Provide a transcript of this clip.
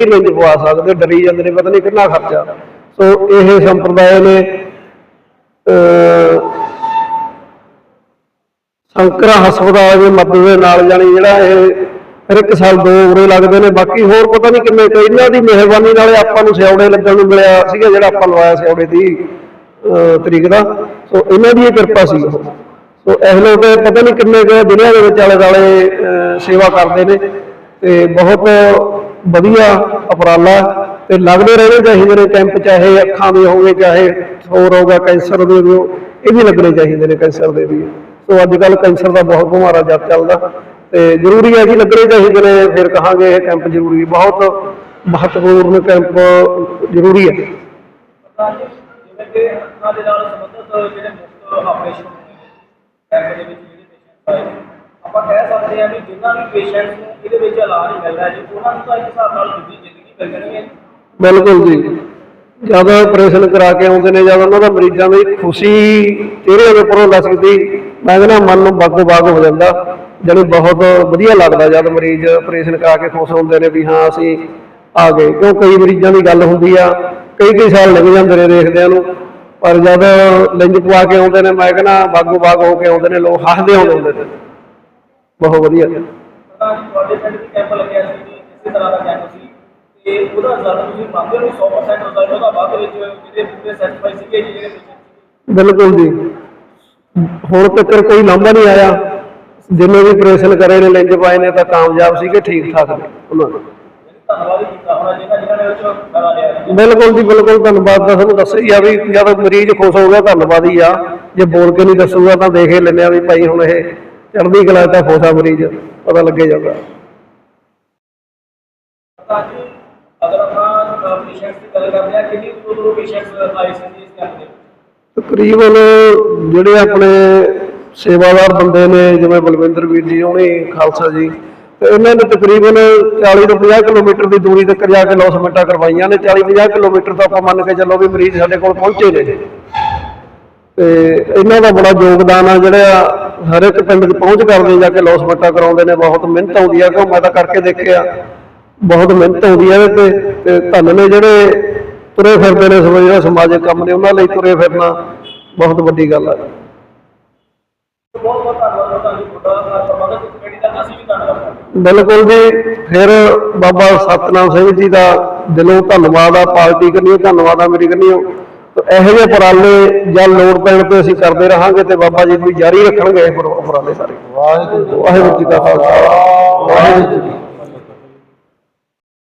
ਨਹੀਂ ਪਵਾ ਸਕਦੇ, ਡਰੀ ਜਾਂਦੇ ਨੇ, ਪਤਾ ਨਹੀਂ ਕਿੰਨਾ ਖਰਚਾ। ਸੋ ਇਹ ਸੰਪਰਦਾਇ ਨੇ ਸ਼ੰਕਰਾ ਹਸਪਤਾਲ ਦੀ ਮਦਦ ਦੇ ਨਾਲ ਜਾਣੀ ਜਿਹੜਾ ਇਹ ਹਰ ਇੱਕ ਸਾਲ ਦੋ ਉਰੇ ਲੱਗਦੇ ਨੇ, ਬਾਕੀ ਹੋਰ ਪਤਾ ਨਹੀਂ ਕਿੰਨੇ ਕੁ ਇਹਨਾਂ ਦੀ ਮਿਹਰਬਾਨੀ ਨਾਲ ਆਪਾਂ ਨੂੰ ਸਿਆਉੜੇ ਲੱਗਣ ਨੂੰ ਮਿਲਿਆ ਸੀਗਾ, ਜਿਹੜਾ ਆਪਾਂ ਲਵਾਇਆ ਸਿਆਉੜੇ ਦੀ, ਅਹ, ਤਰੀਕ ਦਾ। ਸੋ ਇਹਨਾਂ ਦੀ ਇਹ ਕਿਰਪਾ ਸੀ ਸੋ ਇਹ ਲੋਕ ਪਤਾ ਨਹੀਂ ਕਿੰਨੇ ਕੁ ਦੁਨੀਆ ਦੇ ਵਿੱਚ ਆਲੇ ਦੁਆਲੇ ਅਹ, ਸੇਵਾ ਕਰਦੇ ਨੇ ਤੇ ਬਹੁਤ ਵਧੀਆ ਉਪਰਾਲਾ ਤੇ ਲੱਗਦੇ ਰਹਿਣੇ ਚਾਹੀਦੇ ਨੇ ਕੈਂਪ, ਚਾਹੇ ਅੱਖਾਂ ਦੇ ਹੋਵੇ, ਚਾਹੇ ਹੋਰ ਹੋਗਾ ਕੈਂਸਰ ਦੇ ਵੀ ਇਹ ਵੀ ਲੱਗਣੇ ਚਾਹੀਦੇ ਨੇ ਕੈਂਸਰ ਦੇ ਵੀ। ਸੋ ਅੱਜ ਕੱਲ ਕੈਂਸਰ ਦਾ ਬਹੁਤ ਬਿਮਾਰਾ ਜੱਟ ਚੱਲਦਾ ਤੇ ਜ਼ਰੂਰੀ ਹੈ ਜੀ ਲੱਗਣੇ ਚਾਹੀਦੇ ਨੇ, ਫਿਰ ਕਹਾਂਗੇ ਇਹ ਕੈਂਪ ਜ਼ਰੂਰੀ, ਬਹੁਤ ਮਹੱਤਵਪੂਰਨ ਕੈਂਪ ਜ਼ਰੂਰੀ ਹੈ। ਜਿਵੇਂ ਕਿ ਅੱਖਾਂ ਦੇ ਨਾਲ ਸੰਬੰਧਿਤ ਜਿਹੜੇ ਮੁਫਤ ਆਪਰੇਸ਼ਨ ਕੈਂਪ ਦੇ ਵਿੱਚ ਜਿਹੜੇ ਪੇਸ਼ੈਂਟ ਆਏ ਆਪਾਂ ਕਹਿ ਸਕਦੇ ਹਾਂ ਵੀ ਜਿਨ੍ਹਾਂ ਵੀ ਪੇਸ਼ੈਂਟ ਨੂੰ ਇਹਦੇ ਵਿੱਚ ਇਲਾਜ ਮਿਲ ਜੀ ਉਹਨਾਂ ਨੂੰ ਤਾਂ ਇੱਕ ਹਿਸਾਬ ਨਾਲ ਦੂਜੀ ਜ਼ਿੰਦਗੀ ਮਿਲ ਜਾਣੀ ਹੈ। ਬਿਲਕੁਲ ਜੀ। ਜਦ ਆਪਰੇਸ਼ਨ ਕਰਾ ਕੇ ਆਉਂਦੇ ਨੇ ਜਦ ਉਹਨਾਂ ਦਾ ਮਰੀਜ਼ਾਂ ਦੀ ਖੁਸ਼ੀ ਚਿਹਰੇ ਦੇ ਉੱਪਰੋਂ ਲੱਸਦੀ ਮੈਂ ਕਹਿੰਦਾ ਮਨ ਨੂੰ ਬਾਗੋ ਬਾਗ ਹੋ ਜਾਂਦਾ। ਜਾਣੀ ਬਹੁਤ ਵਧੀਆ ਲੱਗਦਾ ਜਦ ਮਰੀਜ਼ ਆਪਰੇਸ਼ਨ ਕਰਾ ਕੇ ਖੁਸ਼ ਹੁੰਦੇ ਨੇ ਵੀ ਹਾਂ, ਅਸੀਂ ਆ ਗਏ। ਕਿਉਂ? ਕਈ ਮਰੀਜ਼ਾਂ ਦੀ ਗੱਲ ਹੁੰਦੀ ਆ, ਕਈ ਕਈ ਸਾਲ ਲੱਗ ਜਾਂਦੇ ਨੇ ਦੇਖਦਿਆਂ ਨੂੰ। ਪਰ ਜਦ ਲਿੰਜ ਪਵਾ ਕੇ ਆਉਂਦੇ ਨੇ, ਮੈਂ ਕਹਿੰਦਾ ਬਾਗੋ ਬਾਗ ਹੋ ਕੇ ਆਉਂਦੇ ਨੇ, ਲੋਕ ਹੱਸਦੇ ਆਉਂਦੇ ਨੇ। ਬਹੁਤ ਵਧੀਆ। ਤੁਹਾਡੇ ਪਿੰਡ ਵੀ ਕੈਂਪ ਲੱਗਿਆ ਸੀ ਜੀ ਇਸੇ ਤਰ੍ਹਾਂ ਦਾ ਕੈਂਪ ਸੀ ਤੇ ਉਹਦਾ ਰਿਜ਼ਲਟ ਤੁਸੀਂ ਮੰਨਦੇ ਹੋ 100% ਰਿਜ਼ਲਟ ਉਹਦਾ ਬਾਅਦ ਵਿੱਚ ਜਿਹੜੇ ਪੂਰੇ ਸੈਟੀਸਫਾਈ ਸੀਗੇ ਜੀ ਜਿਹੜੇ patient ਬਿਲਕੁਲ ਜੀ। ਹੁਣ ਤੱਕ ਕੋਈ ਲਾਂਭਾ ਨਹੀਂ ਆਇਆ। ਜਿੰਨੇ ਵੀ ਆਪਰੇਸ਼ਨ ਕਰੇ ਨੇ ਲਿੰਜ ਪਾਏ ਨੇ ਤਾਂ ਕਾਮਯਾਬ ਸੀਗੇ ਠੀਕ ਠਾਕ ਨੇ। ਉਹਨਾਂ ਦਾ। ਧੰਨਵਾਦ ਹੀ ਕੀਤਾ ਹੋਣਾ ਜਿਹਨਾਂ ਜਿਨ੍ਹਾਂ ਨੇ ਉਹ ਚੋਂ ਕਰਾ ਲਿਆ। ਜੀ ਬਿਲਕੁਲ ਜੀ ਬਿਲਕੁਲ। ਧੰਨਵਾਦ ਤਾਂ ਤੁਹਾਨੂੰ ਦੱਸਿਆ ਹੀ ਆ ਵੀ ਜਦ ਮਰੀਜ਼ ਖੁਸ਼ ਹੋ ਗਿਆ ਧੰਨਵਾਦ ਹੀ ਆ। ਜੇ ਬੋਲ ਕੇ ਨਹੀਂ ਦੱਸੂਗਾ ਤਾਂ ਦੇਖ ਹੀ ਲੈਂਦੇ ਆ ਵੀ ਭਾਈ ਹੁਣ ਇਹ ਚੜ੍ਹਦੀ ਕਲਾ ਤਾਂ ਆ ਮਰੀਜ਼ ਪਤਾ ਲੱਗੇ ਜਾਊਗਾ ਤਾਂ ਜੀ ਅਗਰ ਆਪਾਂ ਪੇਸ਼ੈਂਟਸ ਦੀ ਗੱਲ ਕਰਦੇ ਹਾਂ ਕਿੰਨੀ ਦੂਰ ਦੂਰੋਂ ਪੇਸ਼ੈਂਟਸ ਆਏ ਸੀ ਜੀ ਇਸ ਕੈਂਪ ਦੇ ਵਿੱਚ? ਤਕਰੀਬਨ ਜਿਹੜੇ ਆਪਣੇ ਸੇਵਾਦਾਰ ਬੰਦੇ ਨੇ ਜਿਵੇਂ ਬਲਵਿੰਦਰ ਵੀਰ ਜੀ ਉਹਨੇ ਖਾਲਸਾ ਜੀ ਤੇ ਇਹਨਾਂ ਨੇ ਤਕਰੀਬਨ 40 ਤੋਂ 50 ਕਿਲੋਮੀਟਰ ਦੀ ਦੂਰੀ ਤੱਕ ਜਾ ਕੇ ਲੌਸਮੈਂਟਾਂ ਕਰਵਾਈਆਂ ਨੇ। 40 50 ਕਿਲੋਮੀਟਰ ਤਾਂ ਆਪਾਂ ਮੰਨ ਕੇ ਚੱਲੋ ਵੀ ਮਰੀਜ਼ ਸਾਡੇ ਕੋਲ ਪਹੁੰਚੇ ਨੇ। ਤੇ ਇਹਨਾਂ ਦਾ ਬੜਾ ਯੋਗਦਾਨ ਆ ਜਿਹੜਾ ਹਰ ਇੱਕ ਪਿੰਡ 'ਚ ਪਹੁੰਚ ਕਰਦੇ ਜਾ ਕੇ ਲੌਸਮੈਂਟਾਂ ਕਰਾਉਂਦੇ ਨੇ ਬਹੁਤ ਮਿਹਨਤ ਆਉਂਦੀ ਆ ਕਿਉਂ ਮੈਂ ਤਾਂ ਕਰਕੇ ਦੇਖਿਆ। ਬਹੁਤ ਮਿਹਨਤ ਆਉਂਦੀ ਆ ਤੇ ਤੇ ਧੰਨ ਨੇ ਜਿਹੜੇ ਤੁਰੇ ਫਿਰਦੇ ਨੇ ਸਮਾਜ ਜਿਹੜਾ ਸਮਾਜਿਕ ਕੰਮ ਨੇ ਉਹਨਾਂ ਲਈ ਤੁਰੇ ਫਿਰਨਾ ਬਹੁਤ ਵੱਡੀ ਗੱਲ ਆ। ਬਹੁਤ ਬਹੁਤ ਧੰਨਵਾਦ ਹੈ ਤੁਹਾਨੂੰ ਤੁਹਾਡਾ ਪ੍ਰਬੰਧਕ ਕਮੇਟੀ ਦਾ ਅਸੀਂ ਵੀ ਧੰਨਵਾਦ ਕਰਦੇ ਬਿਲਕੁਲ ਜੀ ਫਿਰ ਬਾਬਾ ਸਤਨਾਮ ਸਿੰਘ ਜੀ ਦਾ ਦਿਲੋਂ ਧੰਨਵਾਦ ਆ ਪਾਰਟੀ ਕਰਨੀ ਧੰਨਵਾਦ ਆ ਮੇਰੀ ਕਰਨੀ ਇਹੋ ਜਿਹੇ ਉਪਰਾਲੇ ਜਾਂ ਲੋੜ ਪੈਣ ਤੇ ਅਸੀਂ ਕਰਦੇ ਰਹਾਂਗੇ ਤੇ ਬਾਬਾ ਜੀ ਵੀ ਜਾਰੀ ਰੱਖਣਗੇ ਇਹ ਉਪਰਾਲੇ ਸਾਰੇ ਵਾਹਿਗੁਰੂ ਵਾਹਿਗੁਰੂ ਜੀ ਕਾ ਖਾਲਸਾ ਵਾਹਿਗੁਰੂ ਜੀ।